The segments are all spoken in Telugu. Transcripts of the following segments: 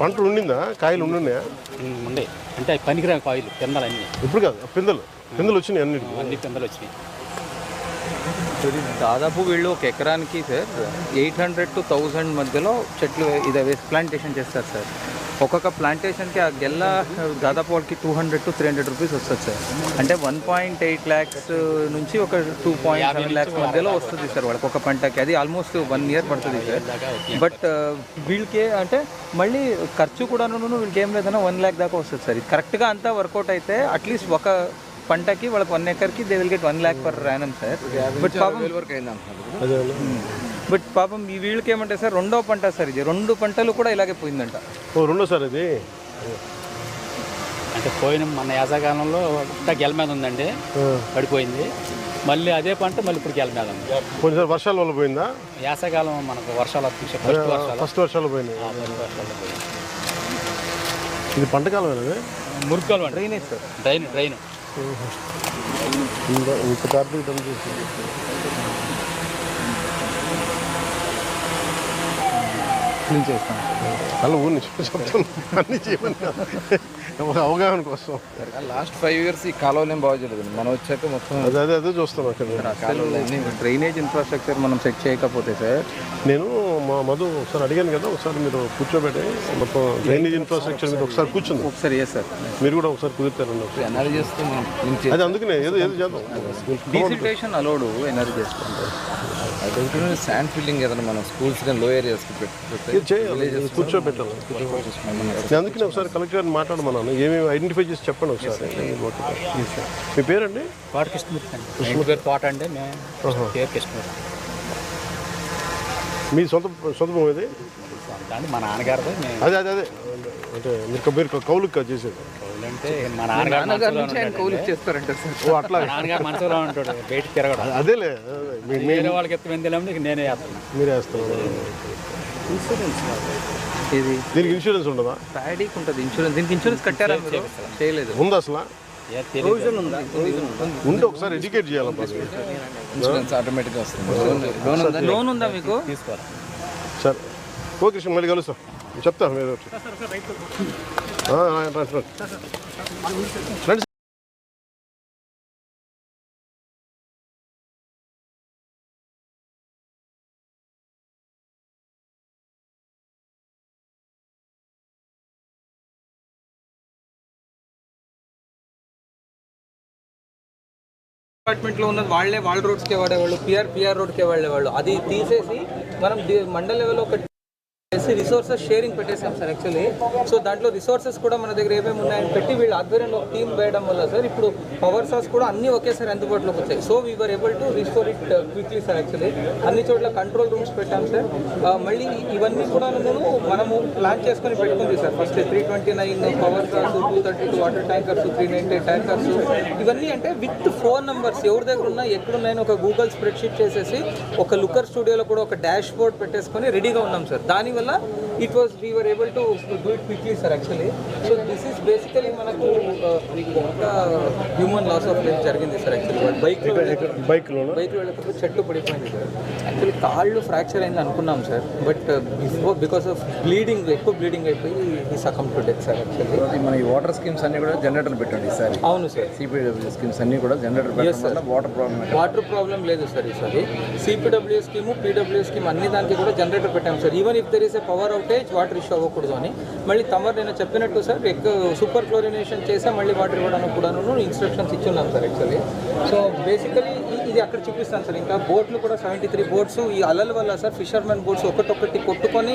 పంటలు ఉండిందా? కాయలు ఉండున్నాయా? ఉండే. అంటే అవి పనికిరాని కాయలు పిందలు అన్నీ. ఇప్పుడు కాదు పిందెలు. పిందెలు వచ్చినాయి అన్నిటికీ. అన్ని పిందలు వచ్చినాయి. దాదాపు వీళ్ళు ఒక ఎకరానికి sir eight hundred to thousand మధ్యలో చెట్లు ఇది వేసి ప్లాంటేషన్ చేస్తారు సార్. ఒక్కొక్క ప్లాంటేషన్కి ఆ గెల్ల దాదాపు వాళ్ళకి two hundred to three hundred rupees వస్తుంది సార్. అంటే వన్ పాయింట్ ఎయిట్ ల్యాక్స్ నుంచి ఒక టూ పాయింట్ సెవెన్ ల్యాక్స్ మధ్యలో వస్తుంది సార్ వాళ్ళకి ఒక పంటకి. అది ఆల్మోస్ట్ వన్ ఇయర్ పడుతుంది సార్. బట్ వీళ్ళకి అంటే మళ్ళీ ఖర్చు కూడా వీళ్ళకి ఏం లేదన్నా వన్ ల్యాక్ దాకా వస్తుంది సార్. ఇది కరెక్ట్గా అంతా వర్కౌట్ అయితే అట్లీస్ట్ ఒక పంటకి వాళ్ళకి one ఎకర్కి they will get one lakh per annum sir. But పాపం అదే బట్ పాపం ఈ వీళ్ళకి ఏమంటే సార్ రెండో పంట సార్ ఇది. రెండు పంటలు కూడా ఇలాగే పోయిందంట. ఓ రెండోసారి ఇది? అంటే పోయిన మన యాసకాలంలో గెల మీద ఉందండి. పడిపోయింది. మళ్ళీ అదే పంట మళ్ళీ ఇప్పుడు గెల మీద ఉంది. కొన్నిసారి వర్షాల వల్ల పోయిందా? యాసకాలం మనకు వర్షాలు వస్తుంది ఫస్ట్ వర్షాలు. ఫస్ట్ వర్షాలు పోయినాయి. ఇది పంటకాలం ఇది? మురుక్కలు అండి. డ్రైనేజ్ సార్ డ్రైన్ డ్రైన్ ఇంకా ఇంత కార్తీక దమ్ చేసి క్లీన్ చేస్తాం అలా ఊరిని చెప్తాను అన్నీ చేయమని కాదు. ఒక అవగాహన కోసం. లాస్ట్ ఫైవ్ ఇయర్స్ ఈ కాలువలు ఏం బాగా చేయలేదు. మనం వచ్చాక మొత్తం అదే అదే అదే చూస్తాను అక్కడ. కాలువలు డ్రైనేజ్ ఇన్ఫ్రాస్ట్రక్చర్ మనం సెట్ చేయకపోతే సార్ నేను మా మధు ఒకసారి అడిగాను కదా ఒకసారి మీరు కూర్చోబెట్టి మొత్తం డ్రైనేజ్ ఇన్ఫ్రాస్ట్రక్చర్ మీద ఒకసారి కూర్చుంది. ఒకసారి సార్ మీరు కూడా ఒకసారి కుదురుతారండి అది అందుకనే ఏదో ఏదో చేద్దాం. అలౌడ్ ఎనర్జీ చేసుకుంటారు శాండ్ ఫిల్లింగ్ ఏదైనా మనం స్కూల్స్ కానీ లో ఏరియాస్కి పెట్టి కూర్చోబెట్టాలి. నేను అందుకనే ఒకసారి కలెక్టర్ గారిని మాట్లాడమన్నాను. ఏమేమి ఐడెంటిఫై చేసి చెప్పండి ఒకసారి. మీ పేరండి? తోట కృష్ణమూర్తి అండి. తోట అండి. మేము మీ సొంత సొంత భూమి ఇది మా నాన్నగారిది మేము అదే అదే అదే. అంటే మీరు మీరు చేసేది కౌలు అంటే మా నాన్నగారు మనసులో నుంచి ఆయన ఉంటాడండి. కౌలు చేస్తారంట సార్. ఓ అట్లా మా నాన్నగారు మనసులో ఉంటాడు బయట తిరగడం. అదేలే. వేరే వాళ్ళకి ఎత్తు వెందిలేము నీకు నేనే వేస్తాను మీరే వేస్తున్నారు ఇది దీనికి ఇన్సూరెన్స్ ఉండదా? ప్యాడీకి ఉంటుంది ఇన్సూరెన్స్ దీనికి ఇన్సూరెన్స్ కట్టారా మీరు? చేయలేదు. ఉందా అసలు? ఉంటే ఒకసారి ఎడ్యుకేట్ మీరు. ఇన్సూరెన్స్ ఆటోమేటిక్గా వస్తుంది లోన్ ఉందా లోన్ ఉందా మీకు తీసుకోవాలి సరే ఓకే కృష్ణ మళ్ళీ కలుస్తాం చెప్తా మీరు రండి, రండి. డిపార్ట్మెంట్లో ఉన్నది వాళ్ళే వాళ్ళ రోడ్స్కే వాడేవాళ్ళు పిఆర్ పిఆర్ రోడ్ కే అది తీసేసి మనం మండల లెవెల్లో లెవెల్ ఒక రిసోర్సెస్ షేరింగ్ పెట్టేసాం సార్ యాక్చువల్లీ సో దాంట్లో రిసోర్సెస్ కూడా మన దగ్గర ఏమేమి ఉన్నాయని పెట్టి వీళ్ళ ఆధ్వర్యంలో ఒక టీం వేయడం వల్ల సార్ ఇప్పుడు పవర్ సాస్ కూడా అన్ని ఒకేసారి అందుబాటులోకి వచ్చాయి. So we're able to restore it quickly sir actually అన్ని చోట్ల కంట్రోల్ రూమ్స్ పెట్టాం సార్. మళ్ళీ ఇవన్నీ కూడా నేను మనము ప్లాన్ చేసుకొని పెట్టుకుంది sir. First three twenty nine power saws two thirty two water tankers three ninety tankers ఇవన్నీ అంటే విత్ ఫోన్ నెంబర్స్ ఎవరి దగ్గర ఉన్నా ఎక్కడున్నాయని ఒక గూగుల్ స్ప్రెడ్షీట్ చేసేసి ఒక లుకర్ స్టూడియోలో కూడా ఒక డాష్ బోర్డ్ పెట్టేసుకొని రెడీగా ఉన్నాం సార్. దాని దానివల్ల it was we were able to do it quickly sir actually so this is basically మనకు ఒక హ్యూమన్ లాస్ ఆఫ్ లైఫ్ జరిగింది సార్ యాక్చువల్లీ బైక్లో బైక్లోనా? బైక్లో వెళ్ళేటప్పుడు చెట్టు పడిపోయింది సార్ యాక్చువల్లీ కాళ్ళు ఫ్రాక్చర్ అయింది అనుకున్నాం sir but before because of bleeding ఎక్కువ బ్లీడింగ్ అయిపోయి ఈ succumb to death sir actually మన ఈ వాటర్ స్కీమ్స్ అన్ని కూడా జనరేటర్ పెట్టండి ఈసారి. అవును సార్ సిపిడబ్ల్యూ స్కీమ్స్ అన్ని కూడా జనరేటర్ పెట్టడం వల్ల వాటర్ ప్రాబ్లం వాటర్ ప్రాబ్లం లేదు సార్ ఈసారి. సిపిడబ్ల్యూ స్కీము పీడబ్ల్యూ స్కీమ్ అన్ని దానికి కూడా జనరేటర్ పెట్టాం sir even if there is power outage water issue అవ్వకూడదు అని. మళ్ళీ తమరు నేను చెప్పినట్టు సార్ ఎక్కువ సూపర్ క్లోరినేషన్ చేసే మళ్ళీ వాటర్ ఇవ్వడానికి కూడాను ఇన్స్ట్రక్షన్స్ ఇచ్చున్నాం సార్ యాక్చువల్లీ సో బేసికలీ ఇది అక్కడ చూపిస్తాను సార్. ఇంకా బోట్లు కూడా సెవెంటీ త్రీ బోట్స్. ఈ అలల వల్ల సార్ ఫిషర్మెన్ బోట్స్ ఒకటొకటి కొట్టుకొని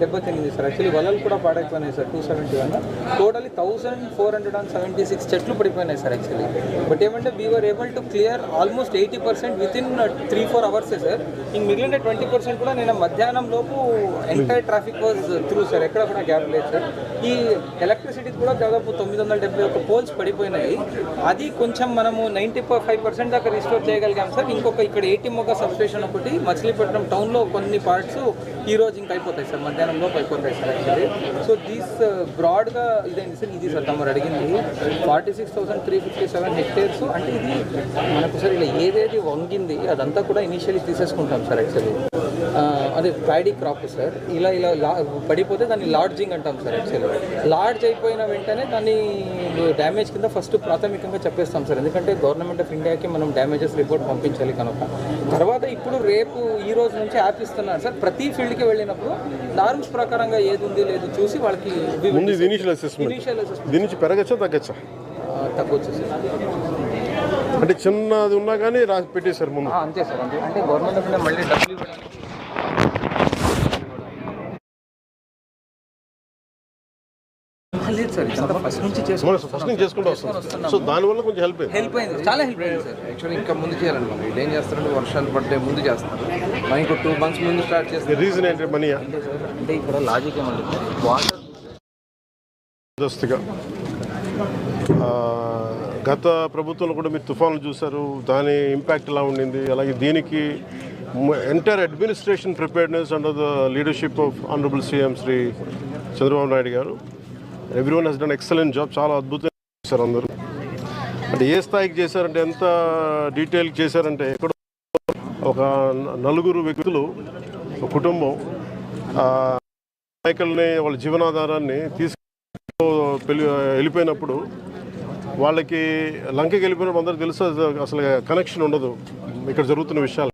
దెబ్బతింది సార్. యాక్చువల్లీ వలలు కూడా పాడైపోయినాయి sir two seventy one totally thousand four hundred and seventy six చెట్లు పడిపోయినాయి సార్ యాక్చువల్లీ బట్ ఏమంటే we're able to clear almost eighty percent within three four అవర్సే sir. ఇంక మిగిలిన ట్వంటీ పర్సెంట్ కూడా నేను మధ్యాహ్నం లోపు entire traffic was through sir. ఎక్కడ కూడా గ్యాప్ లేదు సార్. ఈ ఎలక్ట్రిసిటీ ఇప్పటికి కూడా దాదాపు తొమ్మిది వందల డెబ్బై ఒక పోల్స్ పడిపోయినాయి. అది కొంచెం మనము నైంటీ ఫైవ్ పర్సెంట్ దాకా రిస్టోర్ చేయగలిగాం సార్. ఇంకొక ఇక్కడ ఏటీ ఒక సబ్స్టేషన్ ఒకటి మచిలీపట్నం టౌన్లో కొన్ని పార్ట్స్ ఈ రోజు ఇంకా అయిపోతాయి సార్. మధ్యాహ్నంలో అయిపోతాయి సార్ యాక్చువల్లీ సో దీస్ బ్రాడ్గా ఇదేంటి సార్? ఇది సార్ తమరు అడిగింది. Forty six thousand three fifty seven hectares అంటే ఇది మనకు సార్ ఇలా ఏదేది వంగింది అదంతా కూడా ఇనిషియల్లీ తీసేసుకుంటాం సార్ యాక్చువల్లీ అదే ప్యాడీ క్రాప్ సార్. ఇలా ఇలా లా- పడిపోతే దాన్ని లాడ్జింగ్ అంటాం సార్ యాక్చువల్లీ లాడ్జ్ అయిపోయిన వెంటనే దాన్ని డ్యామేజ్ కింద ఫస్ట్ ప్రాథమికంగా చెప్పేస్తాం సార్. ఎందుకంటే గవర్నమెంట్ ఆఫ్ ఇండియాకి మనం డ్యామేజెస్ రిపోర్ట్ పంపించాలి కనుక. తర్వాత ఇప్పుడు రేపు ఈ రోజు నుంచి యాప్ ఇస్తున్నారు సార్. ప్రతి ఫీల్డ్కి వెళ్ళినప్పుడు నార్మ్స్ ప్రకారంగా ఏది ఉంది లేదు చూసి వాళ్ళకి ఇనీషియల్ అసెస్మెంట్ దీని నుంచి పెరగచ్చా తగ్గచ్చా? తగ్గొచ్చు సార్. అంటే చిన్నది ఉన్నా కానీ రాసి పెట్టేశారు ముందు. అంతే సార్ అంతే. అంటే గవర్నమెంట్ మళ్ళీ డబ్బులు సార్ ఇదంతా ఫస్ట్ నుంచి చేసుకుని మనం ఫస్ట్ నుంచి చేసుకుంటూ వస్తాం సో దానివల్ల కొంచెం హెల్ప్ అయింది. హెల్ప్ అయింది చాలా హెల్ప్ అయింది సార్. యాక్చువల్లీ ఇంకా ముందు చేయాలండి మనం వీళ్ళు ఏం చేస్తారంటే వర్షాలు పడ్డే ముందు చేస్తారు. మనం ఇంకో టూ మంత్స్ ముందు స్టార్ట్ చేస్తే రీజన్ ఏంటి? మనీ అంటే ఇక్కడ లాజిక్ వాటర్ గత ప్రభుత్వంలో కూడా మీరు తుఫాన్లు చూశారు. దాని ఇంపాక్ట్ ఎలా ఉండింది? అలాగే దీనికి entire administration preparedness under the leadership of honourable CM Shri Chandrababu Naidu garu everyone has done excellent job చాలా అద్భుతంగా చేశారు అందరూ. అంటే ఏ స్థాయికి చేశారంటే ఎంత డీటెయిల్ చేశారంటే ఎక్కడ ఒక నలుగురు వ్యక్తులు ఒక కుటుంబం నాయకుల్ని వాళ్ళ జీవనాధారాన్ని తీసుకు పెళ్ళి వెళ్ళిపోయినప్పుడు వాళ్ళకి లంకకి వెళ్ళిపోయినప్పుడు అందరూ తెలుసు అసలు- కనెక్షన్ ఉండదు. ఇక్కడ జరుగుతున్న విషయాలు.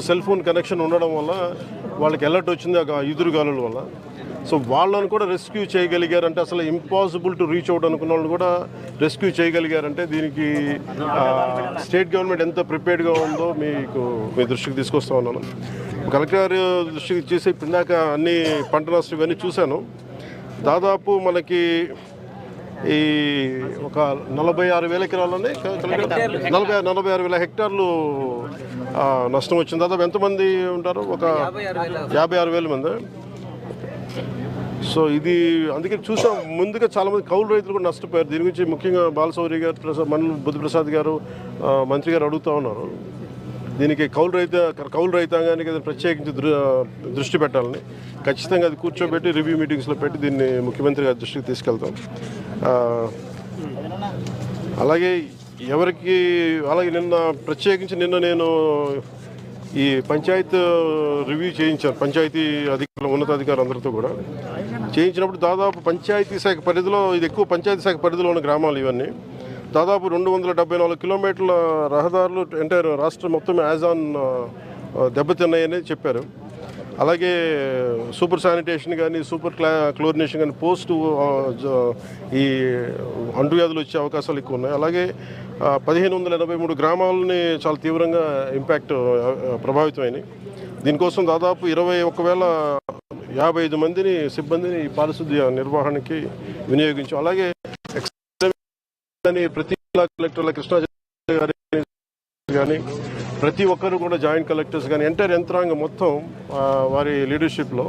సెల్ ఫోన్ కనెక్షన్ ఉండడం వల్ల వాళ్ళకి అలర్ట్ వచ్చింది ఒక ఈదురుగాలుల వల్ల. సో వాళ్ళని కూడా రెస్క్యూ చేయగలిగారంటే అసలు ఇంపాసిబుల్ టు రీచ్ అవుట్ అనుకున్న వాళ్ళు కూడా రెస్క్యూ చేయగలిగారంటే దీనికి స్టేట్ గవర్నమెంట్ ఎంత ప్రిపేర్డ్గా ఉందో మీకు మీ దృష్టికి తీసుకొస్తా ఉన్నాను. కలెక్టర్ దృష్టికి చేసి ఇందాక అన్ని పంట నష్టం ఇవన్నీ చూశాను. దాదాపు మనకి ఈ ఒక నలభై ఆరు వేల ఎకరాలని నలభై నలభై ఆరు వేల హెక్టార్లు నష్టం వచ్చింది. దాదాపు ఎంతమంది ఉంటారు? ఒక యాభై ఆరు వేల మంది. సో ఇది అందుకే చూసాం. ముందుగా చాలామంది కౌలు రైతులు కూడా నష్టపోయారు. దీని గురించి ముఖ్యంగా బాలసౌరి గారు ప్రసాద్ మన్ను బుద్ధిప్రసాద్ గారు మంత్రి గారు అడుగుతూ ఉన్నారు. దీనికి కౌలు రైత కౌలు రైతాంగానికి ప్రత్యేకించి దృ దృష్టి పెట్టాలని. ఖచ్చితంగా అది కూర్చోబెట్టి రివ్యూ మీటింగ్స్లో పెట్టి దీన్ని ముఖ్యమంత్రి గారి దృష్టికి తీసుకెళ్తాం. అలాగే ఎవరికి అలాగే నిన్న ప్రత్యేకించి నిన్న నేను ఈ పంచాయత్ రివ్యూ చేయించాను. పంచాయతీ అధికారులు ఉన్నతాధికారులు అందరితో కూడా. చేయించినప్పుడు దాదాపు పంచాయతీ శాఖ పరిధిలో ఇది ఎక్కువ పంచాయతీ శాఖ పరిధిలో ఉన్న గ్రామాలు ఇవన్నీ. దాదాపు రెండు వందల డెబ్బై నాలుగు కిలోమీటర్ల రహదారులు ఎంటైర్ రాష్ట్రం మొత్తం యాజాన్ దెబ్బతిన్నాయని చెప్పారు. అలాగే సూపర్ శానిటేషన్ కానీ సూపర్ క్లా క్లోరినేషన్ కానీ పోస్ట్ ఈ అంటువ్యాధులు వచ్చే అవకాశాలు ఎక్కువ ఉన్నాయి అలాగే పదిహేను వందల ఎనభై మూడు గ్రామాలని చాలా తీవ్రంగా ఇంపాక్ట్ ప్రభావితమైనవి దీనికోసం దాదాపు ఇరవై ఒకవేళ వేల యాభై ఐదు మందిని సిబ్బందిని ఈ పారిశుద్ధ్య నిర్వహణకి వినియోగించాం. అలాగే ప్రతి జిల్లా కలెక్టర్ల కృష్ణా గారి కానీ ప్రతి ఒక్కరు కూడా జాయింట్ కలెక్టర్స్ కానీ ఎంటైర్ యంత్రాంగం మొత్తం వారి లీడర్షిప్లో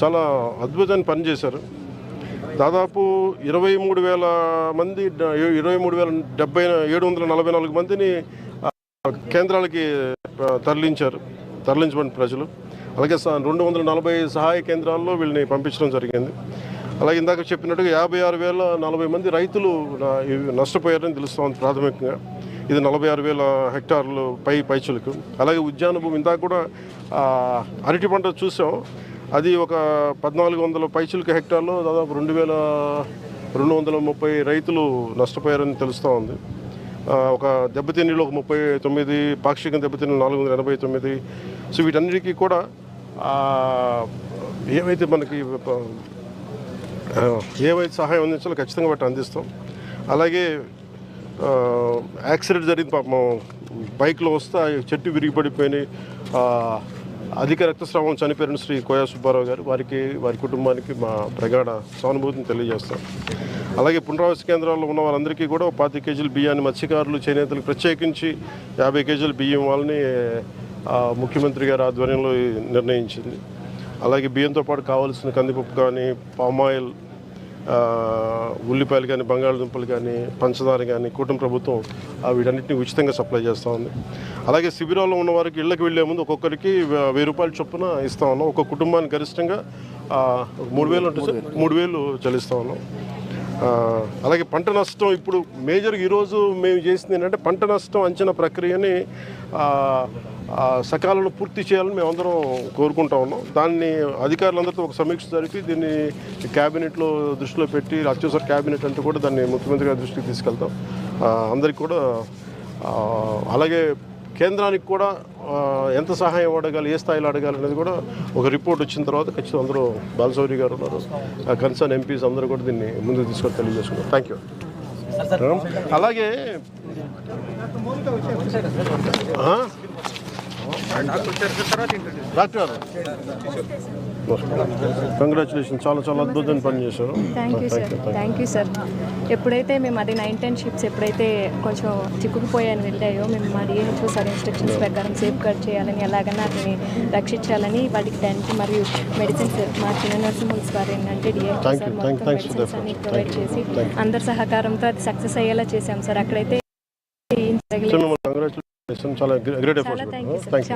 చాలా అద్భుతంగా పనిచేశారు. దాదాపు ఇరవై మూడు వేల మంది ఇరవై మూడు వేల డెబ్బై ఏడు వందల నలభై నాలుగు మందిని కేంద్రాలకి తరలించారు తరలించబడిన ప్రజలు. అలాగే స- రెండు వందల నలభై సహాయ కేంద్రాల్లో వీళ్ళని పంపించడం జరిగింది. అలాగే ఇందాక చెప్పినట్టుగా యాభై ఆరు వేల నలభై మంది రైతులు నష్టపోయారని తెలుస్తోంది ప్రాథమికంగా. ఇది నలభై ఆరు వేల హెక్టార్లు పై పైచులకు. అలాగే ఉద్యాన భూమి ఇందాక కూడా అరటి పంట చూసాం. అది ఒక పద్నాలుగు వందల పైచులకు హెక్టార్లో దాదాపు రెండు వేల రెండు వందల ముప్పై రైతులు నష్టపోయారని తెలుస్తూ ఉంది ఒక దెబ్బతిన్నీళ్ళు ఒక ముప్పై తొమ్మిది పాక్షిక దెబ్బతిన్న నాలుగు వందల ఎనభై తొమ్మిది. సో వీటన్నిటికీ కూడా ఏవైతే మనకి ప- ఏవైతే సహాయం అందించాలో ఖచ్చితంగా వాటి అందిస్తాం. అలాగే యాక్సిడెంట్ జరిగింది పాపం బైక్లో వస్తే చెట్టు విరిగిపడిపోయినాయి. అధిక రక్తస్రావం చనిపోయిన శ్రీ కోయా సుబ్బారావు గారు వారికి వారి కుటుంబానికి మా ప్రగాఢ సానుభూతిని తెలియజేస్తాం అలాగే పునరావాస కేంద్రాల్లో ఉన్న వాళ్ళందరికీ కూడా పాతి కేజీల బియ్యాన్ని మత్స్యకారులు చేనేతలకు ప్రత్యేకించి యాభై కేజీల బియ్యం వాళ్ళని ముఖ్యమంత్రి గారి ఆధ్వర్యంలో నిర్ణయించింది. అలాగే బియ్యంతో పాటు కావాల్సిన కందిపప్పు కానీ పామాయిల్ ఉల్లిపాయలు కానీ బంగాళదుంపలు కానీ పంచదార కానీ కుటుంబ ప్రభుత్వం వీటన్నిటిని ఉచితంగా సప్లై చేస్తూ ఉంది. అలాగే శిబిరాల్లో ఉన్న వారికి ఇళ్ళకి వెళ్ళే ముందు ఒక్కొక్కరికి వెయ్యి రూపాయల చొప్పున ఇస్తా ఉన్నాం. ఒక కుటుంబానికి గరిష్టంగా మూడు వేలు ఉంటుంది మూడు వేలు చెల్లిస్తూ ఉన్నాం. అలాగే పంట నష్టం ఇప్పుడు మేజర్ ఈరోజు మేము చేసింది ఏంటంటే పంట నష్టం అంచనా ప్రక్రియని సకాలంలో పూర్తి చేయాలని మేము అందరం కోరుకుంటా ఉన్నాం. దాన్ని అధికారులందరితో ఒక సమీక్ష జరిపి దీన్ని క్యాబినెట్లో దృష్టిలో పెట్టి అత్యవసర క్యాబినెట్ అంటే కూడా దాన్ని ముఖ్యమంత్రి గారి దృష్టికి తీసుకెళ్తాం. అందరికీ కూడా అలాగే కేంద్రానికి కూడా ఎంత సహాయం అడగాలి ఏ స్థాయిలో అడగాలి అనేది కూడా ఒక రిపోర్ట్ వచ్చిన తర్వాత ఖచ్చితంగా అందరూ బాలసౌరి గారు ఉన్నారు. కన్సర్న్ ఎంపీస్ అందరూ కూడా దీన్ని ముందుకు తీసుకొని తెలియజేసుకున్నారు థ్యాంక్ యూ అలాగే? డాక్టర్. కంగ్రాచులేషన్ చాలా చాలా అద్భుతమైన పని చేశారు. Thank you sir thank you sir ఎప్పుడైతే మేము అది నైన్ టెన్ షిప్స్ ఎప్పుడైతే కొంచెం చిక్కుకుపోయాని వెళ్ళాయో మేము మా డిహెచ్ఓ సార్ ఇన్స్ట్రక్షన్స్ ప్రకారం సేఫ్ గార్డ్ చేయాలని ఎలాగైనా వాటిని రక్షించాలని వాటికి టెంట్ మరియు మెడిసిన్స్ మా చిన్న నర్సింహోమ్స్ వారు ఏంటంటే అన్ని. ప్రొవైడ్. చేసి. అందరి సహకారంతో అది సక్సెస్ అయ్యేలా చేశాం సార్. అక్కడైతే ఏం చాలా గ్రేట్ ఎఫర్ట్స్ థ్యాంక్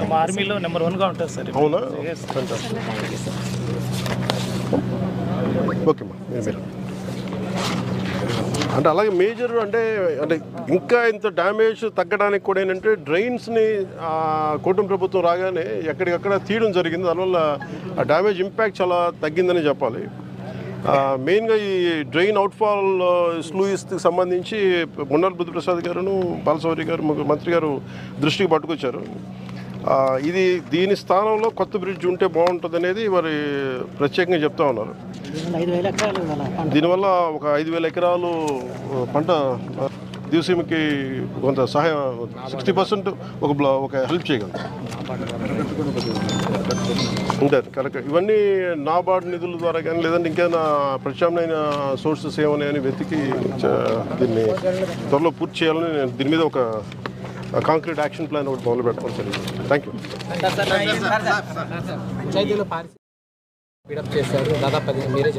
యూ ఆర్మీలో నెంబర్ వన్గా ఉంటుంది సార్ అవునా? ఓకే మీరు. అంటే అలాగే మేజర్ అంటే అంటే ఇంకా ఇంత డ్యామేజ్ తగ్గడానికి కూడా ఏంటంటే డ్రైన్స్ని కూటమి ప్రభుత్వం రాగానే ఎక్కడికక్కడ తీయడం జరిగింది. దానివల్ల ఆ డ్యామేజ్ ఇంపాక్ట్ చాలా తగ్గిందని చెప్పాలి. మెయిన్గా ఈ డ్రైన్ అవుట్ఫాల్ స్లూయిస్కి సంబంధించి మున్నార్ బుద్ధిప్రసాద్ గారును బాలసౌరి గారు ముగ్గురు మంత్రి గారు దృష్టికి పట్టుకొచ్చారు. ఇది దీని స్థానంలో కొత్త బ్రిడ్జ్ ఉంటే బాగుంటుంది అనేది వారి ప్రత్యేకంగా చెప్తా ఉన్నారు. దీనివల్ల ఒక ఐదు వేల ఎకరాలు పంట ఆ, దివసీమకి కొంత సహాయం సిక్స్టీ పర్సెంట్ ఒక బ్లా ఒక హెల్ప్ చేయగలరు ఉంటారు కరెక్ట్ ఇవన్నీ నాబార్డ్ నిధుల ద్వారా కానీ లేదంటే ఇంకేమైనా ప్రత్యామ్నాయ సోర్సెస్ ఏమన్నాయని వెతికి దీన్ని త్వరలో పూర్తి చేయాలని నేను దీని మీద ఒక కాంక్రీట్ యాక్షన్ ప్లాన్ ఒకటి మొదలు పెట్టుకోవాలి తెలియదు థ్యాంక్ యూ చేశారు. మీరే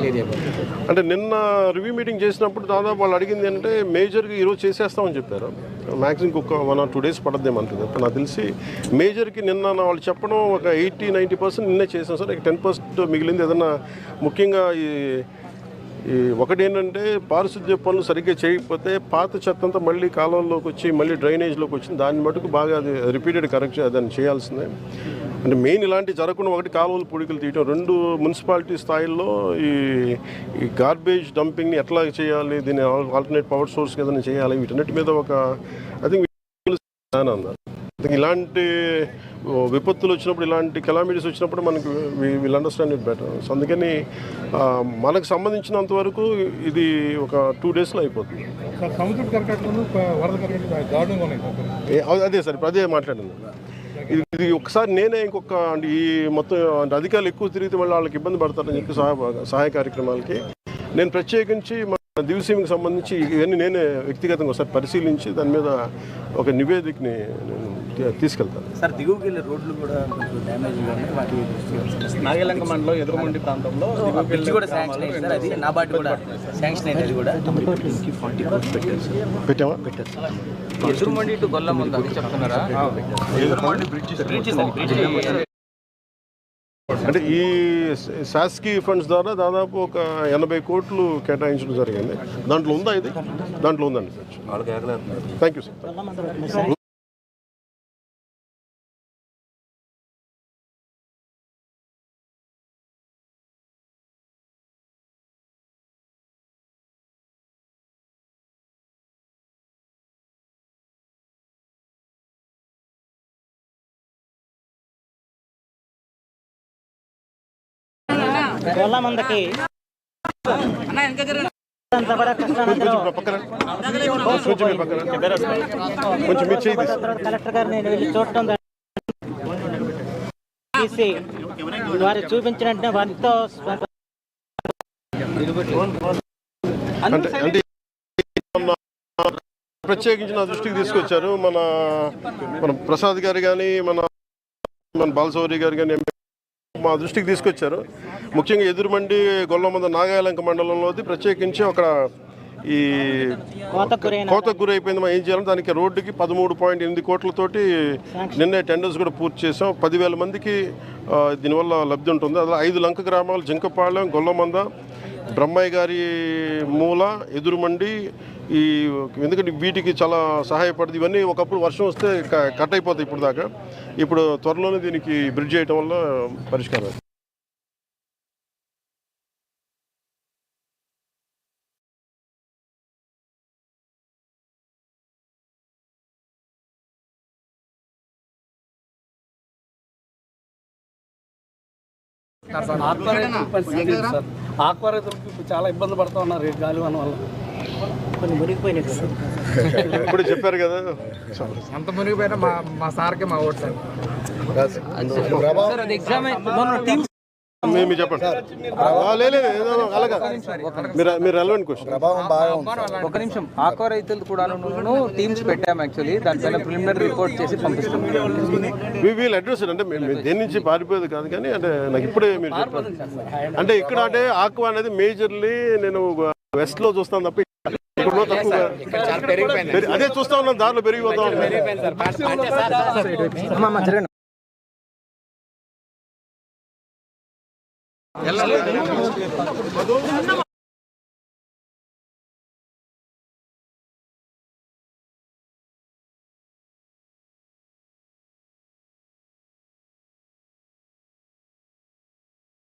క్లియర్ అంటే నిన్న రివ్యూ మీటింగ్ చేసినప్పుడు దాదాపు వాళ్ళు అడిగింది ఏంటంటే మేజర్గా ఈరోజు చేసేస్తామని చెప్పారు. మ్యాక్సిమం ఇంకొక వన్ ఆర్ టూ డేస్ పడద్దేమో అంటుంది. ఇప్పుడు నాకు తెలిసి మేజర్కి నిన్న వాళ్ళు చెప్పడం ఒక ఎయిటీ నైంటీ పర్సెంట్ నిన్నే చేసాం సార్ టెన్ పర్సెంట్ మిగిలింది ఏదన్నా ముఖ్యంగా ఈ ఈ ఒకటి ఏంటంటే పారిశుద్ధ్య పనులు సరిగ్గా చేయకపోతే పాత చెత్త అంతా మళ్ళీ కాలువల్లోకి వచ్చి మళ్ళీ డ్రైనేజ్లోకి వచ్చింది. దాన్ని మటుకు బాగా అది రిపీటెడ్ కరెక్ట్ దాన్ని చేయాల్సిందే. అంటే మెయిన్ ఇలాంటి జరగకుండా ఒకటి కాలువలు పొడికలు తీయటం రెండు మున్సిపాలిటీ స్థాయిల్లో ఈ ఈ గార్బేజ్ డంపింగ్ని ఎట్లా చేయాలి దీన్ని ఆల్టర్నేట్ పవర్ సోర్స్ ఏదైనా చేయాలి వీటన్నిటి మీద ఒక ఐ థింక్ అన్నారు ఇలాంటి విపత్తులు వచ్చినప్పుడు ఇలాంటి కెలామిటీస్ వచ్చినప్పుడు మనకు will understand it better so అందుకని మనకు సంబంధించినంత వరకు ఇది ఒక టూ డేస్లో అయిపోతుంది. అదే సార్ ఇప్పుడు అదే మాట్లాడింది. ఇది ఇది ఒకసారి నేనే ఇంకొక ఈ మొత్తం అంటే అధికారులు ఎక్కువ తిరిగితే మళ్ళీ వాళ్ళకి ఇబ్బంది పడతారని చెప్పి సహాయ సహాయ కార్యక్రమాలకి. నేను ప్రత్యేకించి మన దివసీమకి సంబంధించి ఇవన్నీ నేనే వ్యక్తిగతంగా ఒకసారి పరిశీలించి దాని మీద ఒక నివేదికని నేను తీసుకెళ్తాను. సార్ దిగువకి వెళ్ళే రోడ్లు కూడా డ్యామేజ్ వాటి నాగలంక మండలం ఎదురుమండి ప్రాంతంలో కూడా శాంక్షన్ అయింది సార్. అది కూడా శాంక్షన్ అయింది అది కూడా. ఫార్టీ కోర్స్ పెట్టారు ఎదురుమండి టు గొల్లం ఉంది అది చెప్తున్నారా? అంటే ఈ శాస్కీ ఫండ్స్ ద్వారా దాదాపు ఒక ఎనభై కోట్లు కేటాయించడం జరిగింది. దాంట్లో ఉందా ఇది? దాంట్లో ఉందండి. థ్యాంక్ యూ సార్ తీసి. తర్వాత కలెక్టర్ గారు నేను వెళ్ళి చూడటం వారు చూపించిన వెంటనే వారితో ప్రత్యేకించి నా దృష్టికి తీసుకొచ్చారు మన మన ప్రసాద్ గారు కానీ మన మన బాలసౌరి గారు కానీ మా దృష్టికి తీసుకొచ్చారు. ముఖ్యంగా ఎదురుమండి గొల్లమంద నాగాయలంక మండలంలోది ప్రత్యేకించి అక్కడ ఈ కోతకు గురైపోయింది మనం ఏం చేయాలి దానికి రోడ్డుకి పదమూడు పాయింట్ ఎనిమిది కోట్లతోటి నిన్నే టెండర్స్ కూడా పూర్తి చేసాం పదివేల మందికి దీనివల్ల లబ్ధి ఉంటుంది. అలా ఐదు లంక గ్రామాలు జింకపాలెం గొల్లమంద బ్రహ్మయ్య గారి మూల ఎదురుమండి ఈ ఎందుకంటే వీటికి చాలా సహాయపడుతుంది ఇవన్నీ ఒకప్పుడు వర్షం వస్తే కట్ అయిపోతాయి ఇప్పుడు దాకా. ఇప్పుడు త్వరలోనే దీనికి బ్రిడ్జ్ చేయటం వల్ల పరిష్కారం ఆక్వా రైతులకు చాలా ఇబ్బంది పడుతూ ఉన్నారు ఈ గాలివాన వల్ల. కొన్ని ఇప్పుడు చెప్పారు కదా. ఎంత మునిగిపోయినా మా మా సార్కే మా ఓటు సార్. సార్ అది ఎగ్జామ్ టీమ్ మీ- మీరు చెప్పండి. అలాగా. మీరు మీరు రెలవెంట్ క్వశ్చన్ ఒక నిమిషం. ఆక్వా రైతులు కూడా టీమ్స్ పెట్టాము యాక్చువల్లీ దానిపైన ప్రిలిమినరీ రిపోర్ట్ చేసి పంపిస్తాం. వీ వీల్ అడ్రస్ అంటే మేము మేము దేని నుంచి పారిపోయేది కాదు కానీ అంటే నాకు ఇప్పుడే మీరు చెప్పారు. అంటే ఇక్కడ అంటే ఆక్వా అనేది మేజర్లీ నేను వెస్ట్లో చూస్తాను తప్ప ఇక్కడ తక్కువ పెరి- అదే చూస్తా ఉన్నాను దారిలో పెరిగిపోతా ఉన్నాను.